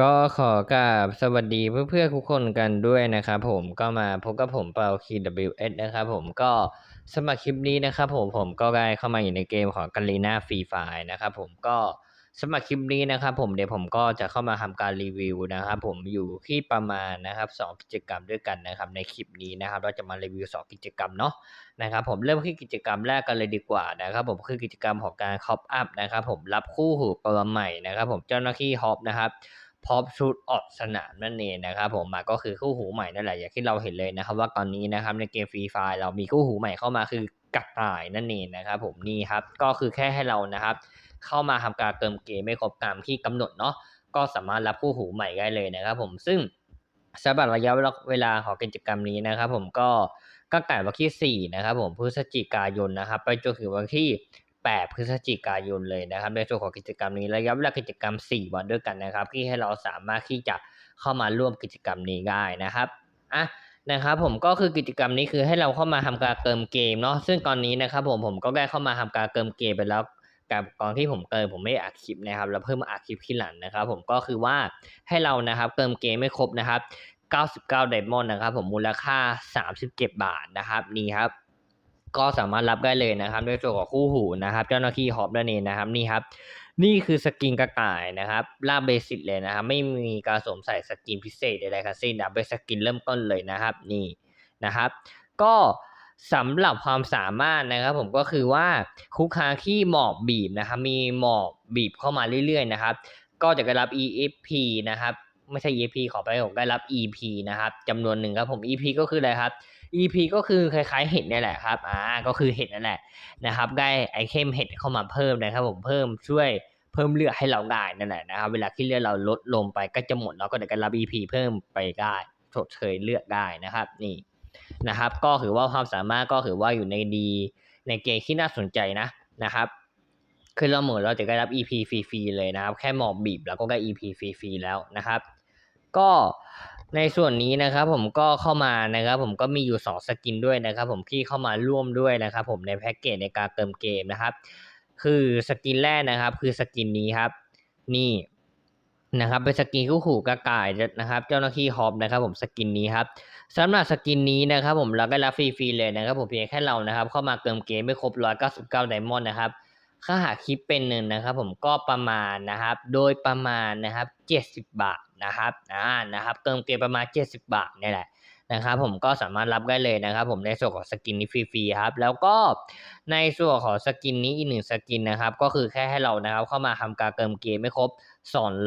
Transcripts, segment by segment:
ก็ขอกราบสวัสดีเพื่อนๆทุกคนกันด้วยนะครับผมก็มาพบกับผมเปา KWS นะครับผมก็สำหรับคลิปนี้นะครับผมผมก็ได้เข้ามาอยู่ในเกมของกันลีนาฟรีไฟนะครับผมก็สำหรับคลิปนี้นะครับผมเดี๋ยวผมก็จะเข้ามาทำการรีวิวนะครับผมอยู่ที่ประมาณนะครับสองกิจกรรมด้วยกันนะครับในคลิปนี้นะครับเราจะมารีวิวสองกิจกรรมเนาะนะครับผมเริ่มที่กิจกรรมแรกกันเลยดีกว่านะครับผมคือกิจกรรมของการคอปอัพนะครับผมรับคู่หูตัวใหม่นะครับผมเจ้าหน้าที่ฮอปนะครับ พอมชุดออกสนามนั่นเองนะครับผมมาก็คือคู่หูใหม่นั่นแหละอย่างที่เราเห็นเลยนะครับ ว่าตอนนี้นะครับในเกมฟรีไฟเรามีคู่หูใหม่เข้ามาคือกระต่ายนั่นเองนะครับผมนี่ครับก็คือแค่ให้เรานะครับ เข้ามาทำการเติมเกมไม่ครบตามที่กำหนดเนาะก็สามารถรับคู่หูใหม่ได้เลยนะครับ ผมซึ่งสำหรับระยะเวลาของกิจกรรมนี้นะครับ ผมก็ก็ไก่วันที่4นะครับผมพฤศจิกายนนะครับ ไปจนถึงวันที่ 8 พฤศจิกายนเลยนะครับ ในส่วนของกิจกรรมนี้ระยะเวลากิจกรรม 4 วันด้วยกันนะครับ ที่ให้เราสามารถที่จะเข้ามาร่วมกิจกรรมนี้ได้นะครับอะนะครับผมก็คือกิจกรรมนี้คือให้เราเข้ามาทำการเติมเกมเนาะซึ่งตอนนี้นะครับผมผมก็ได้เข้ามาทำการเติมเกมไปแล้วกับตอนที่ผมเติมผมไม่อัดคลิปนะครับแล้วเพิ่มมาอัดคลิปที่หลังนะครับ ผมก็คือว่าให้เรานะครับเติมเกมไม่ครบนะครับ 99 ไดมอนด์นะครับ ผมมูลค่า 37 บาทนะครับนี่ครับ ก็สามารถรับได้เลยนะครับในส่วนของคู่หูนะครับ เจ้าหน้าที่ฮอปนั่นเองนะครับนี่ครับ นี่คือสกินกระต่ายนะครับล่าเบสิกเลยนะครับ ไม่มีการสวมใส่สกินพิเศษใดๆทั้งสิ้นนะเป็นสกินเริ่มต้นเลยนะครับนี่นะครับ ก็สำหรับความสามารถนะครับผมก็คือว่าคุกคาที่หมอกบีบนะครับ มีหมอกบีบเข้ามาเรื่อยๆนะครับ ก็จะได้รับ EFP นะครับ ไม่ใช่ EFP ขอไปผมได้รับ EP นะครับจำนวนหนึ่งครับผม EP ก็คืออะไรครับ EP ก็คือคล้ายๆเห็ดนี่แหละครับ อ่า ก็คือเห็ดนั่นแหละนะครับ ได้ไอเทมเห็ดเข้ามาเพิ่มนะครับผมเพิ่มช่วยเพิ่มเลือดให้เราได้นั่นแหละนะครับ เวลาที่เลือดเราลดลงไปก็จะหมดเราก็จะได้รับ EP เพิ่มไปได้ชดเชยเลือดได้นะครับ นี่นะครับ ก็ถือว่าความสามารถก็ถือว่าอยู่ในดีในเกณฑ์ที่น่าสนใจนะนะครับ คือเราเหมือนเราจะได้รับ EP ฟรีๆเลยนะครับ แค่หมอบบีบแล้วก็ได้ EP ฟรีๆแล้วนะครับ ก็ ในส่วนนี้นะครับผมก็เข้ามานะครับผมก็มีอยู่สองสกินด้วยนะครับผมที่เข้ามาร่วมด้วยนะครับผมในแพ็กเกจในการเติมเกมนะครับ คือสกินแรกนะครับ คือสกินนี้ครับ นี่นะครับเป็นสกินคู่หูกระต่ายนะครับ เจ้าหน้าที่ฮอปนะครับ ผมสกินนี้ครับสำหรับสกินนี้นะครับ ผมเราก็รับฟรีๆเลยนะครับ ผมเพียงแค่เรานะครับ เข้ามาเติมเกมไม่ครบ199ไดมอนด์นะครับ ค่าหาคลิปเป็นหนึ่งนะครับผมก็ประมาณนะครับ โดยประมาณนะครับ 70 บาทนะครับอ่านะครับเติมเกมประมาณ 70 บาทนี่แหละนะครับผมก็สามารถรับได้เลยนะครับ ผมในส่วนของสกินนี้ฟรีๆครับแล้วก็ในส่วนของสกินนี้อีกหนึ่งสกินนะครับ ก็คือแค่ให้เรานะครับเข้ามาทำการเติมเกมไม่ครบ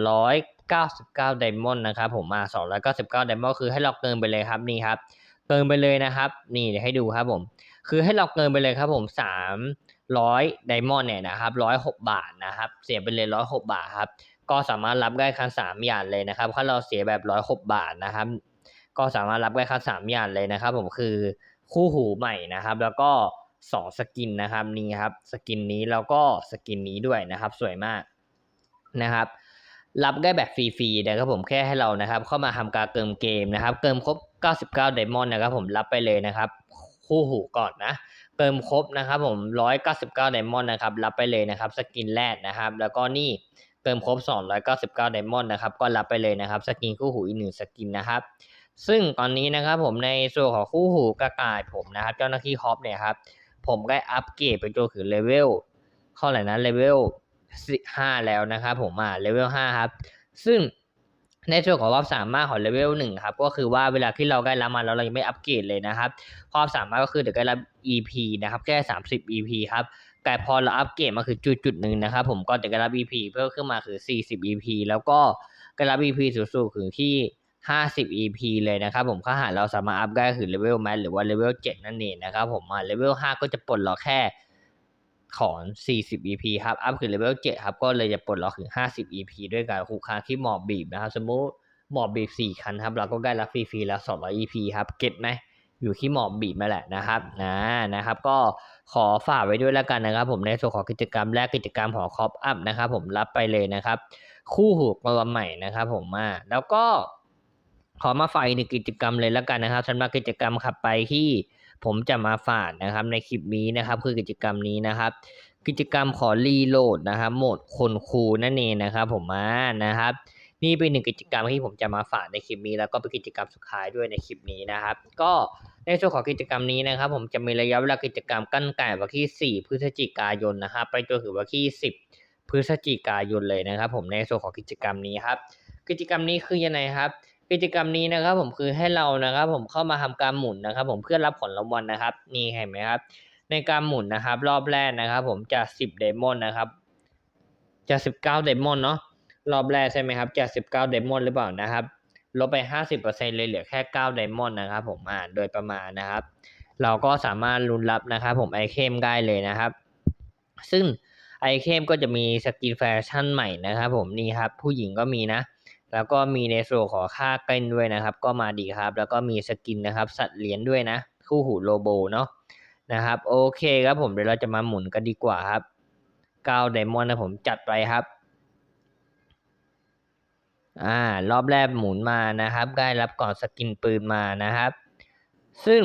299ไดมอนด์นะครับผมมา299ไดมอนด์คือให้เราเติมไปเลยครับนี่ครับเติมไปเลยนะครับ นี่เดี๋ยวให้ดูครับผม คือให้เราเติมไปเลยครับผมสาม ร้อยไดมอนด์เนี่ยนะครับร้อยหกบาทนะครับ เสียไปเลยร้อยหกบาทครับ ก็สามารถรับได้คันสามอย่างเลยนะครับถ้าเราเสียแบบร้อยหกบาทนะครับ ก็สามารถรับได้คันสามอย่างเลยนะครับ ผมคือคู่หูใหม่นะครับ แล้วก็สองสกินนะครับนี่ครับสกินนี้แล้วก็สกินนี้ด้วยนะครับ สวยมากนะครับรับได้แบบฟรีๆนะครับผมแค่ให้เรานะครับ เข้ามาทำการเติมเกมนะครับเติมครบ 99 ไดมอนด์นะครับ ผมรับไปเลยนะครับ คู่หูก่อนนะ เติมครบนะครับผม 199ไดมอนด์นะครับ รับไปเลยนะครับ สกินแรกนะครับ แล้วก็นี่เติมครบ 299ไดมอนด์นะครับ ก็รับไปเลยนะครับ สกินคู่หูอีกหนึ่งสกินนะครับ ซึ่งตอนนี้นะครับผมในส่วนของคู่หูกระต่ายผมนะครับ เจ้าหน้าที่ฮอปเนี่ยครับ ผมได้อัปเกรดไปจนถึงเลเวลเท่าไหร่นะเลเวลห้าแล้วนะครับผมอ่าเลเวลห้าครับ ซึ่ง ในส่วนของความสามารถของเลเวลหนึ่งครับก็คือว่าเวลาที่เราได้รับมาแล้วเรายังไม่อัปเกรดเลยนะครับความสามารถก็คือเดี๋ยวได้รับ EP นะครับแค่ 30 EP ครับแต่พอเราอัปเกรดมาคือจุดจุดหนึ่งนะครับผมก็จะได้รับ EP เพิ่มขึ้นมาคือ 40 EP แล้วก็ได้รับ EP สูงสุดคือที่ 50 EP เลยนะครับผมถ้าหาเราสามารถอัพได้คือเลเวลแมหรือว่าเลเวล7นั่นเองนะครับผมอ่าเลเวล5ก็จะปลดล็อกแค่ ของ 40 EP ครับ อัพคือเลเวล7ครับ ก็เลยจะปลดล็อกถึง 50 EP ด้วยการคู่ค้าที่หมอบบีบนะครับ สมมุติหมอบบีบ 4 คันครับ เราก็ได้รับฟรีๆแล้ว 200 EP ครับ เก็ตไหมอยู่ที่หมอบบีบมาแหละนะครับนะนะครับ ก็ขอฝากไว้ด้วยแล้วกันนะครับ ผมในส่วนของกิจกรรมแรกกิจกรรมขอคอปอัพนะครับ ผมรับไปเลยนะครับ คู่หูตัวใหม่นะครับผมมาแล้วก็ขอมาฝากอีกหนึ่งกิจกรรมเลยแล้วกันนะครับสำหรับกิจกรรมขับไปที่ ผมจะมาฝากนะครับในคลิปนี้นะครับคือกิจกรรมนี้นะครับ กิจกรรมขอรีโหลดนะครับโหมดคนคูนั่นเองนะครับผมมานะครับนนี่เป็นหนึ่งกิจกรรมที่ผมจะมาฝากในคลิปนี้แล้วก็เป็นกิจกรรมสุดท้ายด้วยในคลิปนี้นะครับ ก็ในส่วนของกิจกรรมนี้นะครับ ผมจะมีระยะเวลากิจกรรมกั้นไก่วันที่ 4 พฤศจิกายนนะครับไปจนถึงวันที่ 10 พฤศจิกายนเลยนะครับ ผมในส่วนของกิจกรรมนี้ครับกิจกรรมนี้คือยังไงครับ กิจกรรมนี้นะครับผมคือให้เรานะครับผมเข้ามาทำการหมุนนะครับ ผมเพื่อรับผลรางวัลนะครับ นี่เห็นไหมครับ ในการหมุนนะครับ รอบแรกนะครับ ผมจะ10เดมอนนะครับจะ19เดมอนเนาะรอบแรกใช่ไหมครับจะ19เดมอนหรือเปล่านะครับลบไป50%เซ็นต์เลยเหลือแค่9เดมอนนะครับ ผมอ่านโดยประมาณนะครับ เราก็สามารถลุ้นรับนะครับ ผมไอเทมได้เลยนะครับ ซึ่งไอเทมก็จะมีสกินแฟชั่นใหม่นะครับ ผมนี่ครับผู้หญิงก็มีนะ แล้วก็มีในส่วนของค่าเกินด้วยนะครับ ก็มาดีครับ แล้วก็มีสกินนะครับ สัตว์เลี้ยงด้วยนะ คู่หูโลโบเนาะนะครับ โอเคครับผมเดี๋ยวเราจะมาหมุนกันดีกว่าครับ9ไดมอนด์นะผมจัดไปครับอ่ารอบแรกหมุนมานะครับ ได้รับก่อนสกินปืนมานะครับ ซึ่ง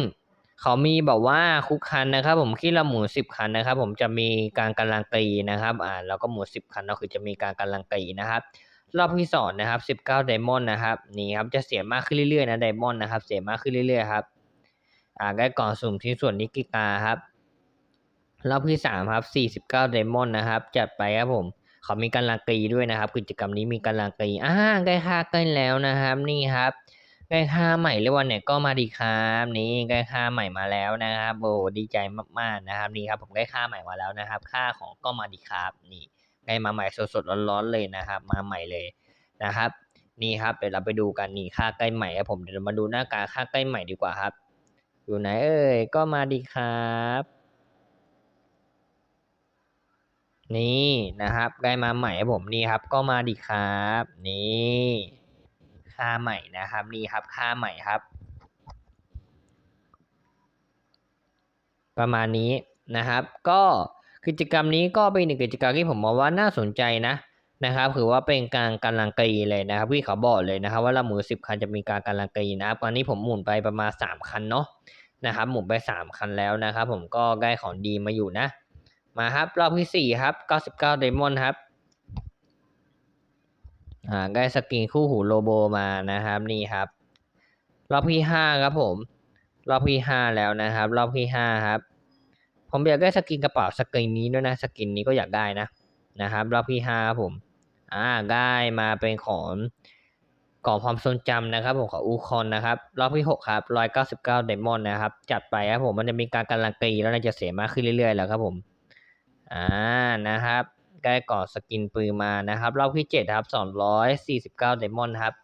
เขามีบอกว่าคุกคันนะครับ ผมที่เราหมุน10 คันนะครับ ผมจะมีการการันตีนะครับ อ่าเราก็หมุน10 คันก็คือจะมีการการันตีนะครับ รอบที่สองนะครับ 19ไดมอนด์นะครับนี่ครับจะเสียมากขึ้นเรื่อยๆนะไดมอนด์นะครับ เสียมากขึ้นเรื่อยๆครับอ่าได้ก่อนสุ่มที่ส่วนนิกิกาครับ รอบที่สามครับ49ไดมอนด์นะครับ จัดไปครับผมเขามีการันตีด้วยนะครับ กิจกรรมนี้มีการันตีอ่าใกล้ค่าใกล้แล้วนะครับ นี่ครับใกล้ค่าใหม่เรียกว่าเนี่ยก็มาดีครับนี่ใกล้ค่าใหม่มาแล้วนะครับโอ้ดีใจมากๆนะครับ นี่ครับผมได้ค่าใหม่มาแล้วนะครับ ค่าของก็มาดีครับนี่ ได้มาใหม่สดๆร้อนๆเลยนะครับ มาใหม่เลยนะครับนี่ครับเดี๋ยวเราไปดูกันนี่ค่าใกล้ใหม่ครับผมเดี๋ยวเรามาดูหน้ากาค่าใกล้ใหม่ดีกว่าครับ อยู่ไหนเอ่ยก็มาดีครับ นี่นะครับได้มาใหม่ครับผมนี่ครับก็มาดีครับ นี่ค่าใหม่นะครับนี่ครับค่าใหม่ครับ ประมาณนี้นะครับ ก็ กิจกรรมนี้ก็เป็นหนึ่งกิจกรรมที่ผมมองว่าน่าสนใจนะนะครับถือว่าเป็นการการันตีเลยนะครับพี่เขาบอกเลยนะครับ ว่าเราหมุนสิบคันจะมีการการันตีนะครับตอนนี้ผมหมุนไปประมาณสามคันเนาะนะครับหมุนไปสามคันแล้วนะครับ ผมก็ได้ของดีมาอยู่นะ มาครับรอบที่สี่ครับเก้าสิบเก้าไดมอนครับอ่าได้สกินคู่หูโลโบมานะครับนี่ครับ รอบที่ห้าครับผม รอบที่ห้าแล้วนะครับ รอบที่ห้าครับ ผมอยากได้สกินกระเป๋าสกินนี้ด้วยนะ สกินนี้ก็อยากได้นะนะครับรอบที่ห้าครับผม อ่าได้มาเป็นของกล่องความทรงจำนะครับ ผมของอูคอนนะครับ รอบที่หกครับร้อยเก้าสิบเก้าไดมอนนะครับ จัดไปครับผมมันจะมีการการันตีแล้วน่าจะเสียมากขึ้นเรื่อยๆ แล้วครับผมอ่านะครับได้ก่อนสกินปืนมานะครับรอบที่เจ็ดครับสองร้อยสี่สิบเก้าไดมอนครับ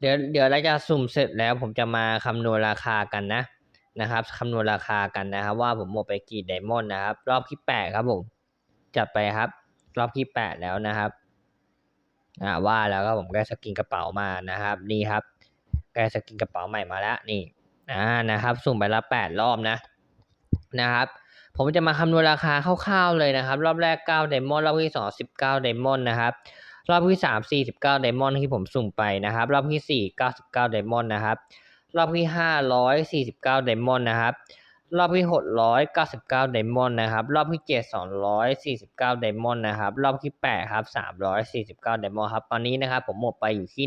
เดี๋ยวเดี๋ยวเราจะสุ่มเสร็จแล้วผมจะมาคำนวณราคากันนะ นะครับคำนวณราคากันนะครับ ว่าผมหมดไปกี่ไดมอนด์นะครับ รอบที่แปดครับผมจัดไปครับ รอบที่แปดแล้วนะครับอ่าว่าแล้วก็ผมได้สกินกระเป๋ามานะครับนี่ครับได้สกินกระเป๋าใหม่มาแล้วนี่อ่านะครับ สุ่มไปละแปดรอบนะนะครับ ผมจะมาคำนวณราคาคร่าวๆเลยนะครับ รอบแรก9ไดมอนด์รอบที่2 19ไดมอนด์นะครับรอบที่3 49ไดมอนด์ที่ผมสุ่มไปนะครับ รอบที่4 99ไดมอนด์นะครับ รอบที่5 149ไดมอนด์นะครับ รอบที่6 199ไดมอนด์นะครับ รอบที่7 249ไดมอนด์นะครับ รอบที่8ครับ349ไดมอนด์ครับ ตอนนี้นะครับผมหมดไปอยู่ที่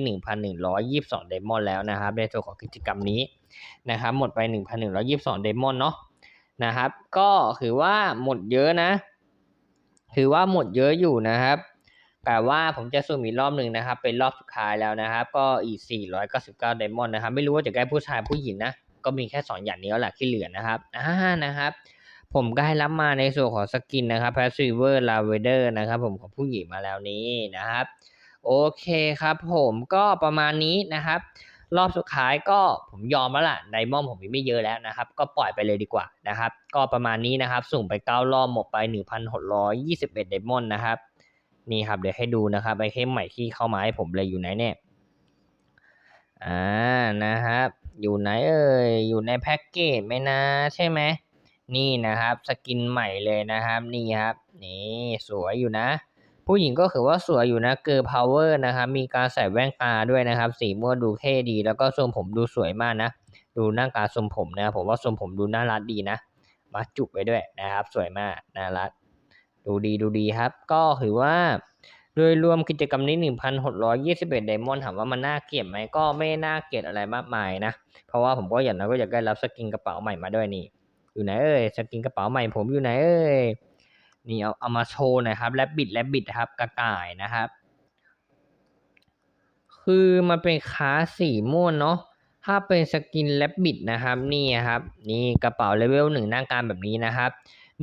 1,122ไดมอนด์แล้วนะครับ ในส่วนของกิจกรรมนี้นะครับ หมดไป1,122ไดมอนด์เนาะนะครับ ก็ถือว่าหมดเยอะนะ ถือว่าหมดเยอะอยู่นะครับ แต่ว่าผมจะสุ่มอีกรอบหนึ่งนะครับ เป็นรอบสุดท้ายแล้วนะครับ ก็อีก 499ไดมอนด์นะครับ ไม่รู้ว่าจะได้ผู้ชายผู้หญิงนะ ก็มีแค่สองอย่างนี้แหละที่เหลือนะครับอ่านะครับผมก็ให้รับมาในส่วนของสกินนะครับ p a s s i v e r l a v e d e r นะครับ ผมของผู้หญิงมาแล้วนี้นะครับ โอเคครับ ผมก็ประมาณนี้นะครับ รอบสุดท้ายก็ผมยอมแล้วล่ะไดมอนด์ผมมีไม่เยอะแล้วนะครับ ก็ปล่อยไปเลยดีกว่านะครับ ก็ประมาณนี้นะครับส่งไปเก้ารอบหมดไปหนึ่งพันหกร้อยยี่สิบเอ็ดไดมอนด์นะครับ นี่ครับเดี๋ยวให้ดูนะครับไอเทมใหม่ที่เข้ามาให้ผมเลยอยู่ไหนเนี่ยอ่านะครับ อยู่ไหนเอ่ยอยู่ในแพ็กเกจไหมนะ ใช่ไหมนี่นะครับ สกินใหม่เลยนะครับ นี่ครับ นี่สวยอยู่นะ ผู้หญิงก็ถือว่าสวยอยู่นะเกอร์พาวเวอร์นะครับ มีการใส่แว่นตาด้วยนะครับ สีม่วงดูเท่ดี แล้วก็ทรงผมดูสวยมากนะ ดูหน้าการทรงผมนะผมว่าทรงผมดูน่ารักดีนะมาจุกไปด้วยนะครับ สวยมากน่ารัก ดูดีดูดีครับ ก็ถือว่าโดยรวมกิจกรรมนี้ 1,621ไดมอนด์ถามว่ามันน่าเกลียดไหมก็ไม่น่าเกลียดอะไรมากมายนะ เพราะว่าผมก็อย่างน้อยก็อยากได้รับสกินกระเป๋าใหม่มาด้วยนี่ อยู่ไหนเอ่ยสกินกระเป๋าใหม่ผมอยู่ไหนเอ่ยนี่เอาเอามาโชว์หน่อยครับแลบบิดแลบบิดครับกระต่ายนะครับ คือมันเป็นคลาสีม่วนเนาะถ้าเป็นสกินแลบบิดนะครับ นี่ครับ นี่กระเป๋าเลเวลหนึ่งหน้าการแบบนี้นะครับ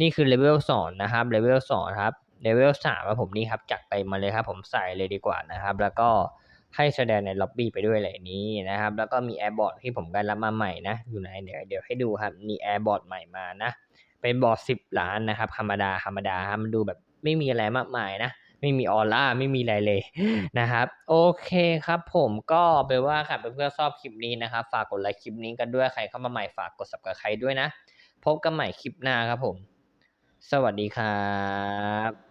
นี่คือเลเวลสองนะครับเลเวลสองครับเลเวลสามผมนี่ครับจัดไปมาเลยครับ ผมใส่เลยดีกว่านะครับ แล้วก็ให้แสดงในล็อบบี้ไปด้วยเลยนี้นะครับ แล้วก็มีแอร์บอร์ดที่ผมได้รับมาใหม่นะ อยู่ไหนเดี๋ยวเดี๋ยวให้ดูครับมีแอร์บอร์ดใหม่มานะ เป็นบอร์ดสิบล้านนะครับ ธรรมดาธรรมดาครับมันดูแบบไม่มีอะไรมากมายนะไม่มีออร่าไม่มีอะไรเลยนะครับ โอเคครับผมก็ไปว่าค่ะเพื่อนๆชอบคลิปนี้นะครับ ฝากกดไลค์คลิปนี้กันด้วยใครเข้ามาใหม่ฝากกด subscribe ด้วยนะ พบกันใหม่คลิปหน้าครับผม สวัสดีครับ